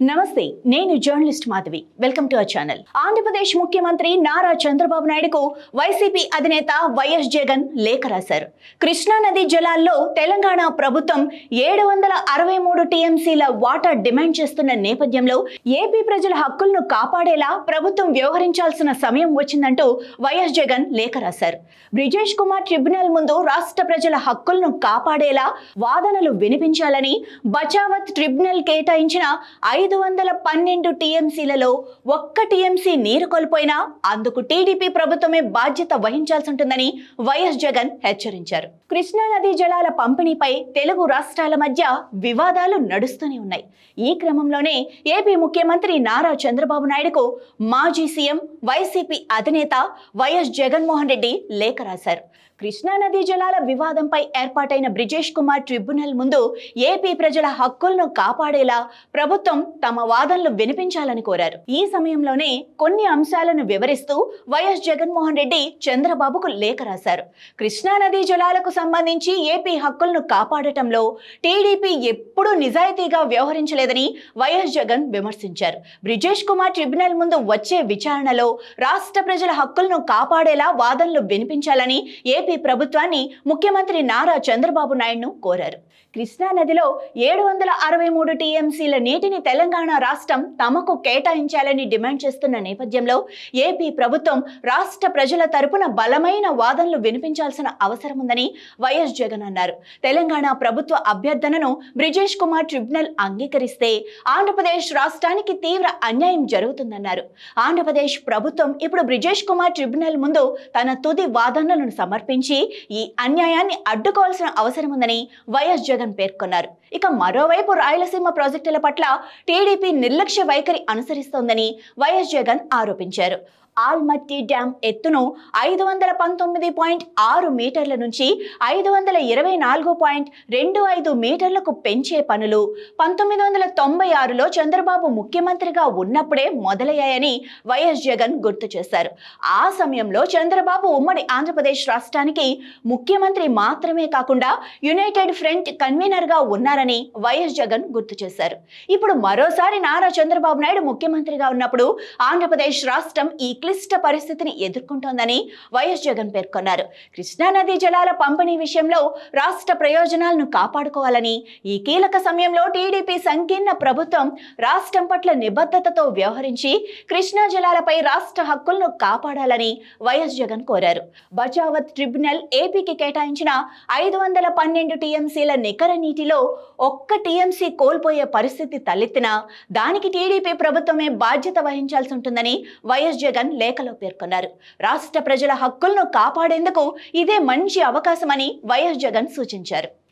నమస్తే నేను journalist Madhavi. Welcome to our channel. Andhra Pradesh ముఖ్యమంత్రి నారా చంద్రబాబు నాయుడుకు వైసీపీ అధినేత వైఎస్ జగన్ లేఖ రాశారు. కృష్ణానది జలాల్లో తెలంగాణ ప్రభుత్వం ఏడు వందల అరవై మూడు టీఎంసీల వాటర్ డిమాండ్ చేస్తున్న నేపథ్యంలో ఏపీ ప్రజల హక్కులను కాపాడేలా ప్రభుత్వం వ్యవహరించాల్సిన సమయం వచ్చిందంటూ వైఎస్ జగన్ లేఖ రాశారు. బ్రిజేష్ కుమార్ ట్రిబ్యునల్ ముందు రాష్ట్ర ప్రజల హక్కులను కాపాడేలా వాదనలు వినిపించాలని బచావత్ ట్రిబ్యునల్ కేటాయించిన ఐదు ఐదు వందల పన్నెండు టీఎంసీలలో ఒక్క టీఎంసీ నీరు కోల్పోయినా అందుకు టీడీపీ ప్రభుత్వమే బాధ్యత వహించాల్సి ఉంటుందని వైఎస్ జగన్ హెచ్చరించారు. కృష్ణా నదీ జలాల పంపిణీపై తెలుగు రాష్ట్రాల మధ్య వివాదాలు నడుస్తూనే ఉన్నాయి. ఈ క్రమంలోనే ఏపీ ముఖ్యమంత్రి నారా చంద్రబాబు నాయుడుకు మాజీ సీఎం వైసీపీ అధినేత వైఎస్ జగన్మోహన్ రెడ్డి లేఖ రాశారు. కృష్ణా నదీ జలాల వివాదంపై ఏర్పాటైన బ్రిజేష్ కుమార్ ట్రిబ్యునల్ ముందు ఏపీ ప్రజల హక్కులను కాపాడేలా ప్రభుత్వం తమ వాదనలు వినిపించాలని కోరారు. ఈ సమయంలోనే కొన్ని అంశాలను వివరిస్తూ వైఎస్ జగన్మోహన్ రెడ్డి చంద్రబాబుకు లేఖ రాశారు. కృష్ణా నదీ జలాలకు సంబంధించి ఏపీ హక్కులను కాపాడటంలో టీడీపీ ఎప్పుడూ నిజాయితీగా వ్యవహరించలేదని వైఎస్ జగన్ విమర్శించారు. బ్రిజేష్ కుమార్ ట్రిబ్యునల్ ముందు వచ్చే విచారణలో రాష్ట్ర ప్రజల హక్కులను కాపాడేలా వాదనలు వినిపించాలని ఏపీ ప్రభుత్వాన్ని ముఖ్యమంత్రి నారా చంద్రబాబు నాయుడును కోరారు. కృష్ణా నదిలో ఏడు వందల అరవై మూడు టీఎంసీల నీటిని తెలంగాణ తెలంగాణ రాష్ట్రం తమకు కేటాయించాలని డిమాండ్ చేస్తున్న నేపథ్యంలో ఏపీ ప్రభుత్వం రాష్ట్ర ప్రజల తరపున బలమైన వాదనలు వినిపించాల్సిన అవసరం ఉందని వైఎస్ జగన్ అన్నారు. తెలంగాణ ప్రభుత్వ అభ్యర్థనను బ్రిజేష్ కుమార్ ట్రిబ్యునల్ అంగీకరిస్తే ఆంధ్రప్రదేశ్ రాష్ట్రానికి తీవ్ర అన్యాయం జరుగుతుందన్నారు. ఆంధ్రప్రదేశ్ ప్రభుత్వం ఇప్పుడు బ్రిజేష్ కుమార్ ట్రిబ్యునల్ ముందు తన తుది వాదనలను సమర్పించి ఈ అన్యాయాన్ని అడ్డుకోవాల్సిన అవసరం ఉందని వైఎస్ జగన్ పేర్కొన్నారు. ఇక మరోవైపు రాయలసీమ ప్రాజెక్టుల పట్ల టీడీపీ నిర్లక్ష్య వైఖరి అనుసరిస్తోందని వైఎస్ జగన్ ఆరోపించారు. ఆల్మట్టి డ్యాం ఎత్తును ఐదు వందల పంతొమ్మిది పాయింట్ ఆరు మీటర్ల నుంచి ఐదు వందల ఇరవై నాలుగు పాయింట్ రెండు ఐదు మీటర్లకు పెంచే పనులు. పంతొమ్మిది వందల తొంభై ఆరులో చంద్రబాబు ముఖ్యమంత్రిగా ఉన్నప్పుడే మొదలయ్యాయని వైఎస్ జగన్ గుర్తు చేశారు. ఆ సమయంలో చంద్రబాబు ఉమ్మడి ఆంధ్రప్రదేశ్ రాష్ట్రానికి ముఖ్యమంత్రి మాత్రమే కాకుండా యునైటెడ్ ఫ్రంట్ కన్వీనర్గా ఉన్నారని వైఎస్ జగన్ గుర్తు చేశారు. ఇప్పుడు మరోసారి నారా చంద్రబాబు నాయుడు ముఖ్యమంత్రిగా ఉన్నప్పుడు ఆంధ్రప్రదేశ్ రాష్ట్రం ఈ క్లిష్ట పరిస్థితిని ఎదుర్కొంటోందని వైఎస్ జగన్ పేర్కొన్నారు. కృష్ణానది జలాల పంపిణీ విషయంలో రాష్ట్ర ప్రయోజనాలను కాపాడుకోవాలని ఈ కీలక సమయంలో టీడీపీ సంకీర్ణ ప్రభుత్వం రాష్ట్రం పట్ల నిబద్ధతతో వ్యవహరించి కృష్ణా జలాలపై రాష్ట్ర హక్కులను కాపాడాలని వైఎస్ జగన్ కోరారు. బచావత్ ట్రిబ్యునల్ ఏపీకి కేటాయించిన ఐదు వందల పన్నెండు టీఎంసీల నికర నీటిలో ఒక్క టీఎంసీ కోల్పోయే పరిస్థితి తలెత్తినా దానికి టీడీపీ ప్రభుత్వమే బాధ్యత వహించాల్సి ఉంటుందని వైఎస్ జగన్ లేఖలో పేర్కొన్నారు. రాష్ట్ర ప్రజల హక్కులను కాపాడేందుకు ఇదే మంచి అవకాశమని వైఎస్ జగన్ సూచించారు.